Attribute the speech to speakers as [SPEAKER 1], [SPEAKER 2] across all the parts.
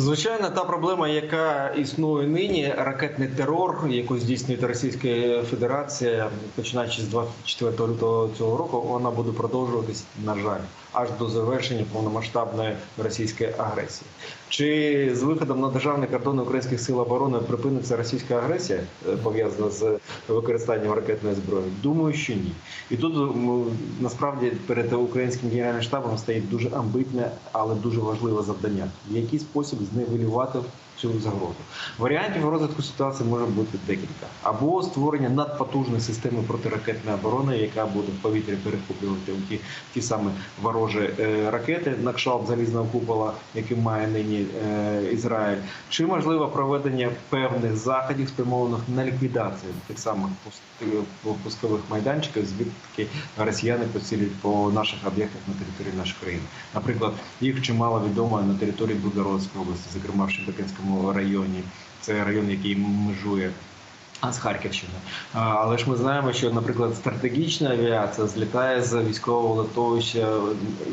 [SPEAKER 1] Звичайно, та проблема, яка існує нині, ракетний терор, яку здійснює Російська Федерація, починаючи з 24 лютого цього року, вона буде продовжуватись, на жаль, аж до завершення повномасштабної російської агресії. Чи з виходом на державний кордон українських сил оборони припиниться російська агресія, е, пов'язана з використанням ракетної зброї? Думаю, що ні. І тут насправді перед українським генеральним штабом стоїть дуже амбитне, але дуже важливе завдання: в який спосіб зневелювати цю загрозу. Варіантів розвитку ситуації може бути декілька: або створення надпотужної системи протиракетної оборони, яка буде в повітрі перехоплювати ті, ті самі ворожі е, ракети на кшталт залізного купола, який має нині е, Ізраїль, чи можливо проведення певних заходів, спрямованих на ліквідацію тих самих е, пускових майданчиків, звідки росіяни поцілюють по наших об'єктах на території нашої країни. Наприклад, їх чимало відомо на території Білгородської області, зокрема в Шебекинському районі. Це район, який межує а, з Харківщини. Але ж ми знаємо, що, наприклад, стратегічна авіація злітає з військового литовища,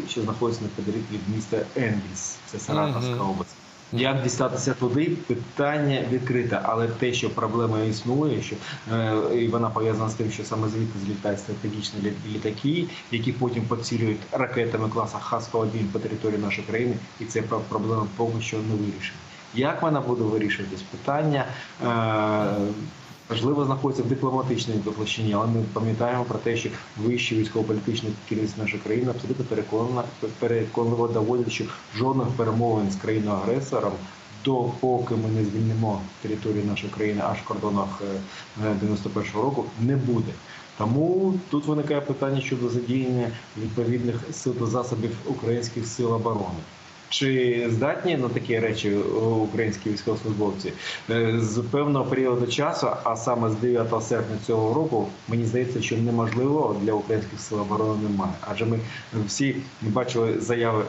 [SPEAKER 1] що знаходиться неподалік від міста Енгельс, це Саратовська область. Як дістатися туди? Питання відкрите, але те, що проблема існує, що е, і вона пов'язана з тим, що саме звідти злітають стратегічні лі- літаки, які потім поцілюють ракетами класу Х-101 по території нашої країни, і це про- проблема поки що не вирішена. Як вона буде вирішуватись? Питання е, важливо знаходиться в дипломатичній площині, але ми пам'ятаємо про те, що вище військово-політичне керівництво нашої країни абсолютно переконано переконливо доводить, що жодних перемовин з країною агресором. Допоки ми не звільнимо територію нашої країни аж в кордонах е, 91-го року, не буде. Тому тут виникає питання щодо задіяння відповідних сил та засобів українських сил оборони. Чи здатні на такі речі е, українські військовослужбовці Е, з певного періоду часу, а саме з 9 серпня цього року, мені здається, що неможливо для українських сил оборони немає. Адже ми всі бачили заяви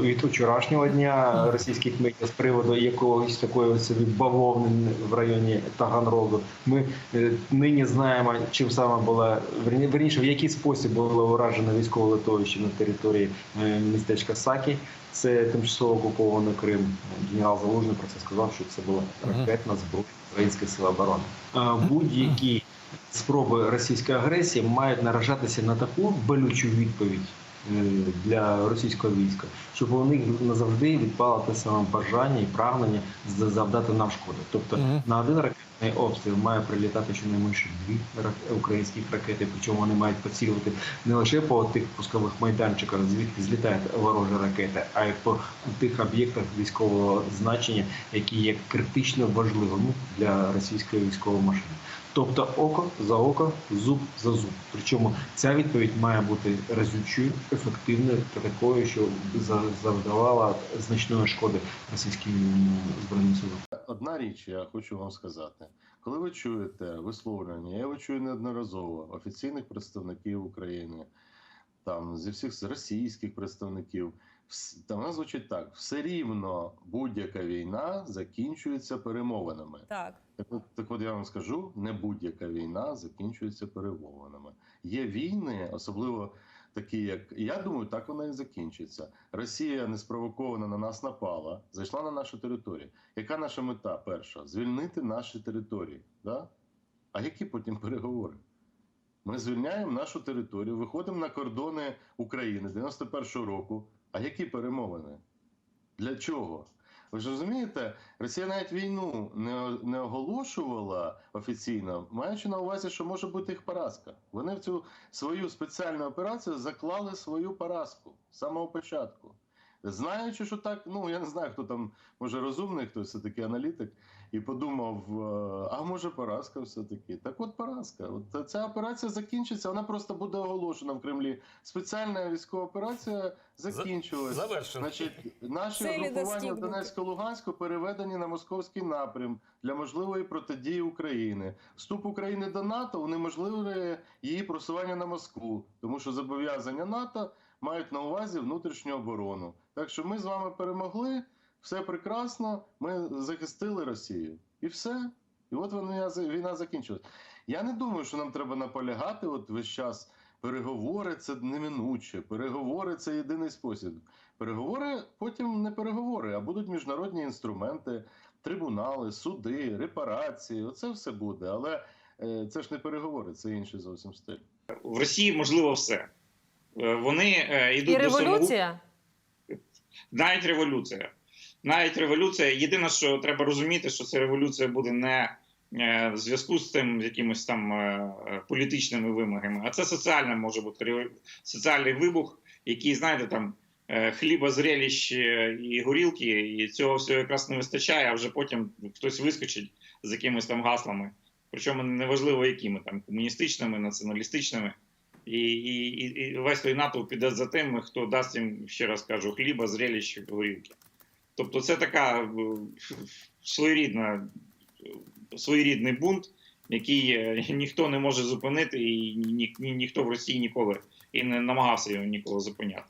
[SPEAKER 1] від вчорашнього дня російських медіа з приводу якогось такої собі бавовни в районі Таганрогу. Ми е, нині знаємо, чим саме була верні- верніше, в який спосіб було уражено військове литовище на території е, містечка Сакі. Це тимчасово окупований Крим. Генерал Залужний про це сказав, що це була ракетна зброя українських сил оборони. Будь-які спроби російської агресії мають наражатися на таку болючу відповідь для російського війська, щоб у них назавжди відпало те саме бажання і прагнення завдати нам шкоди. Тобто на один ракетний обстріл має прилітати щонайменше дві українських ракети, причому вони мають поцілювати не лише по тих пускових майданчиках, звідки злітають ворожі ракети, а й по тих об'єктах військового значення, які є критично важливими для російської військової машини. Тобто око за око, зуб за зуб. Причому ця відповідь має бути разючою, ефективною та такою, що за- завдавала значної шкоди російським збройним силам.
[SPEAKER 2] Одна річ, я хочу вам сказати. Коли ви чуєте висловлення, я його чую неодноразово офіційних представників України, там зі всіх російських представників, там вона звучить так: все рівно будь-яка війна закінчується перемовинами.
[SPEAKER 3] Так.
[SPEAKER 2] Так от, так от я вам скажу: не будь-яка війна закінчується перемовинами. Є війни, особливо такі, як я думаю, так вона і закінчиться. Росія неспровокована на нас напала, зайшла на нашу територію. Яка наша мета? Перша звільнити наші території. Да? А які потім переговори? Ми звільняємо нашу територію, виходимо на кордони України 91-го року. А які перемовини? Для чого? Ви ж розумієте, Росія навіть війну не, не оголошувала офіційно, маючи на увазі, що може бути їх поразка. Вони в цю свою спеціальну операцію заклали свою поразку з самого початку. Знаючи, що так, ну я не знаю, хто там може розумний, хтось все-таки аналітик, і подумав: е, а може поразка все-таки. Так от поразка. От ця операція закінчиться, вона просто буде оголошена в Кремлі. Спеціальна військова операція закінчилась.
[SPEAKER 4] Завершено.
[SPEAKER 2] Значить, наші
[SPEAKER 3] Цілі
[SPEAKER 2] угрупування в
[SPEAKER 3] достигнуті.
[SPEAKER 2] Донецьку Луганську переведені на московський напрям для можливої протидії України. Вступ України до НАТО унеможливлює її просування на Москву, тому що зобов'язання НАТО мають на увазі внутрішню оборону. Так що ми з вами перемогли, все прекрасно. Ми захистили Росію, і все. І от вона війна закінчилась. Я не думаю, що нам треба наполягати, от весь час переговори це неминуче, переговори це єдиний спосіб. Переговори потім не переговори, а будуть міжнародні інструменти, трибунали, суди, репарації. Оце все буде. Але е, це ж не переговори, це інший зовсім стиль.
[SPEAKER 4] в Росії можливо все. Е, Вони е,
[SPEAKER 3] І
[SPEAKER 4] йдуть до
[SPEAKER 3] революція?
[SPEAKER 4] Навіть революція. Навіть революція. Єдине, що треба розуміти, що ця революція буде не е, в зв'язку з тим якимось там е, е, політичними вимогами, а це соціальне може бути соціальний вибух, який, знаєте, там хліба, зрелищ е, і горілки, і цього всього якраз не вистачає, а вже потім хтось вискочить з якимись там гаслами. Причому неважливо, якими там комуністичними, націоналістичними. І, і, і, весь той натовп піде за тим, хто дасть їм, ще раз кажу, хліба, зрелищ, горілки. Тобто це така е, своєрідна, своєрідний бунт, який е, ніхто не може зупинити, і ні, ні, ніхто в Росії ніколи і не намагався його ніколи зупиняти.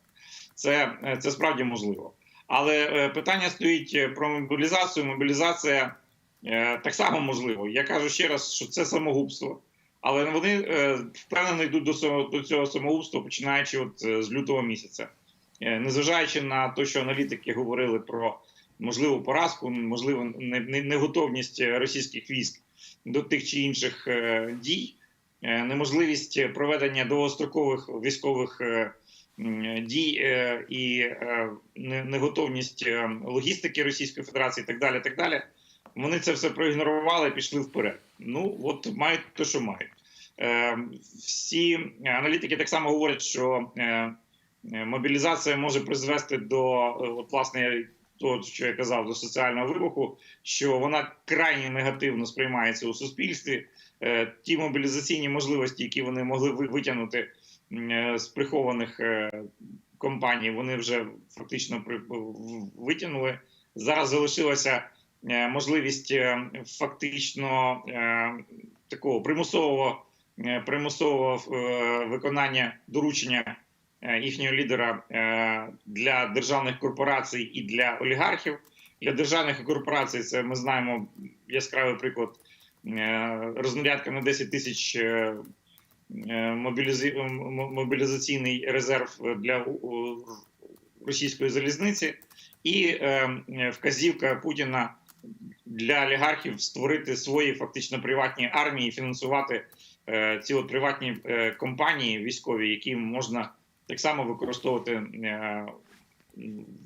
[SPEAKER 4] Це, е, це справді можливо. Але питання стоїть про мобілізацію. Мобілізація так само можливо. Я кажу ще раз, що це самогубство. Але вони е, впевнено йдуть до, до цього самогубства, починаючи от е, з лютого місяця. Е, незважаючи на те, що аналітики говорили про можливу поразку, можливу не- не- неготовність російських військ до тих чи інших дій, неможливість проведення довгострокових військових дій і неготовність логістики Російської Федерації, і так далі. так далі. Вони це все проігнорували і пішли вперед. Ну от мають те, що мають. Е, всі аналітики так само говорять, що е, е, мобілізація може призвести до е, от, власне того, що я казав, до соціального вибуху, що вона крайне негативно сприймається у суспільстві. Е, ті мобілізаційні можливості, які вони могли витягнути е, з прихованих е, компаній, вони вже фактично при- витягнули. Зараз залишилася е, можливість е, фактично е, такого примусового е, примусового е, виконання доручення е, їхнього лідера е, для державних корпорацій і для олігархів. Для державних корпорацій це ми знаємо яскравий приклад е, рознарядка на 10 тисяч е, е, мобілізаційний резерв для російської залізниці, і е, е, вказівка Путіна для олігархів створити свої фактично приватні армії, фінансувати е, ці от приватні е, компанії військові, які можна так само використовувати е,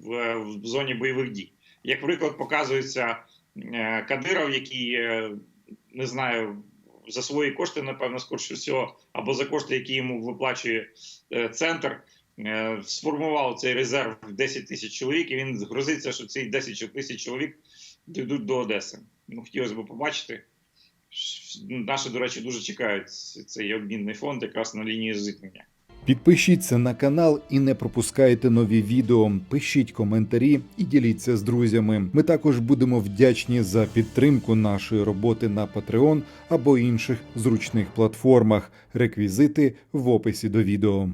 [SPEAKER 4] в, зоні бойових дій. Як приклад показується Кадиров, який не знаю. За свої кошти, напевно, скорше всього, або за кошти, які йому виплачує центр, сформував цей резерв в 10 тисяч чоловік, і він грозиться, що ці 10 тисяч чоловік дійдуть до Одеси. Ну, хотілося б побачити. Наші, до речі, дуже чекають цей обмінний фонд якраз на лінії зіткнення.
[SPEAKER 5] Підпишіться на канал і не пропускайте нові відео. Пишіть коментарі і діліться з друзями. Ми також будемо вдячні за підтримку нашої роботи на Patreon або інших зручних платформах. Реквізити в описі до відео.